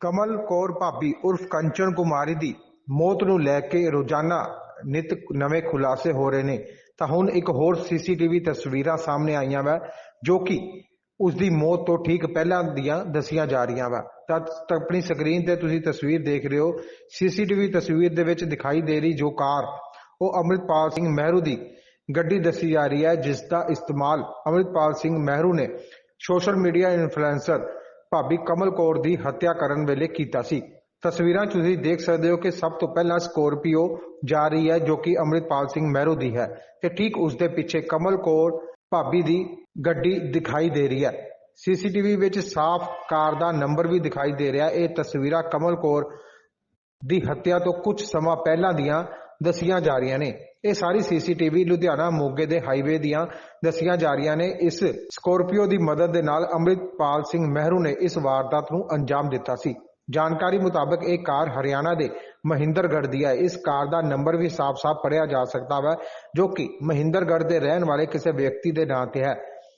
ਕਮਲ ਕੌਰ ਭਾਬੀ ਉਰਫ ਕੰਚਨ ਕੁਮਾਰੀ ਦੀ ਮੌਤ ਨੂੰ ਲੈ ਕੇ ਰੋਜ਼ਾਨਾ ਨਿਤ ਨਵੇਂ ਖੁਲਾਸੇ ਹੋ ਰਹੇ ਨੇ। ਤਾਂ ਹੁਣ ਇੱਕ ਹੋਰ ਸੀਸੀਟੀਵੀ ਤਸਵੀਰਾਂ ਸਾਹਮਣੇ ਆਈਆਂ ਵਾ, ਜੋ ਕਿ ਉਸ ਦੀ ਮੌਤ ਤੋਂ ਠੀਕ ਪਹਿਲਾਂ ਦੀਆਂ ਦੱਸੀਆਂ ਜਾ ਰਹੀਆਂ ਵਾ। ਤਾਂ ਆਪਣੀ ਸਕਰੀਨ ਤੇ ਤੁਸੀਂ ਤਸਵੀਰ ਦੇਖ ਰਹੇ ਹੋ। ਸੀਸੀਟੀਵੀ ਤਸਵੀਰ ਦੇ ਵਿੱਚ ਦਿਖਾਈ ਦੇ ਰਹੀ ਜੋ ਕਾਰ, ਉਹ ਅੰਮ੍ਰਿਤਪਾਲ ਸਿੰਘ ਮਹਿਰੂ ਦੀ ਗੱਡੀ ਦੱਸੀ ਜਾ ਰਹੀ ਹੈ ਜਿਸ ਦਾ ਇਸਤੇਮਾਲ ਅੰਮ੍ਰਿਤਪਾਲ ਸਿੰਘ ਮਹਿਰੂ ਨੇ ਸੋਸ਼ਲ ਮੀਡੀਆ ਇਨਫਲੂਐਂਸਰ ਭਾਬੀ ਕਮਲ ਕੌਰ ਦੀ ਹੱਤਿਆ ਕਰਨ ਵੇਲੇ ਕੀਤਾ ਸੀ। ਤਸਵੀਰਾਂ 'ਚ ਤੁਸੀਂ ਦੇਖ ਸਕਦੇ ਹੋ ਕਿ ਸਭ ਤੋਂ ਪਹਿਲਾਂ ਸਕੋਰਪੀਓ ਜਾ ਰਹੀ ਹੈ, ਜੋ ਕਿ ਅੰਮ੍ਰਿਤਪਾਲ ਸਿੰਘ ਮਹਿਰੂ ਦੀ ਹੈ ਤੇ ਠੀਕ ਉਸ ਦੇ ਪਿੱਛੇ ਕਮਲ ਕੌਰ ਭਾਬੀ ਦੀ ਗੱਡੀ ਦਿਖਾਈ ਦੇ ਰਹੀ ਹੈ। ਸੀਸੀਟੀਵੀ ਵਿੱਚ ਸਾਫ਼ ਕਾਰ ਦਾ ਨੰਬਰ ਵੀ ਦਿਖਾਈ ਦੇ ਰਿਹਾ। ਇਹ ਤਸਵੀਰਾਂ ਕਮਲ ਕੌਰ ਦੀ ਹੱਤਿਆ ਤੋਂ ਕੁਝ ਸਮਾਂ ਪਹਿਲਾਂ ਦੀਆਂ ਦੱਸੀਆਂ ਜਾ ਰਹੀਆਂ ਨੇ। ਇਹ ਸਾਰੀ ਸੀਸੀਟੀਵੀ ਲੁਧਿਆਣਾ ਮੋਗੇ ਦੇ ਹਾਈਵੇ ਦੀਆਂ ਦੱਸੀਆਂ ਜਾ ਰਹੀਆਂ ਨੇ। ਇਸ ਸਕੋਰਪੀਓ ਦੀ ਮਦਦ ਦੇ ਨਾਲ ਅੰਮ੍ਰਿਤਪਾਲ ਸਿੰਘ ਮਹਿਰੂ ਨੇ ਇਸ ਵਾਰਦਾਤ ਨੂੰ ਅੰਜਾਮ ਦਿੱਤਾ ਸੀ। ਜਾਣਕਾਰੀ ਮੁਤਾਬਕ ਇਹ ਕਾਰ ਹਰਿਆਣਾ ਦੇ ਮਹਿੰਦਰਗੜ੍ਹ ਦੀ ਹੈ। ਇਸ ਕਾਰ ਦਾ ਨੰਬਰ ਵੀ ਸਾਫ਼-ਸਾਫ਼ ਪੜਿਆ ਜਾ ਸਕਦਾ ਹੈ, ਜੋ ਕਿ ਮਹਿੰਦਰਗੜ੍ਹ ਦੇ ਰਹਿਣ ਵਾਲੇ ਕਿਸੇ ਵਿਅਕਤੀ ਦੇ ਨਾਂ ਤੇ ਹੈ।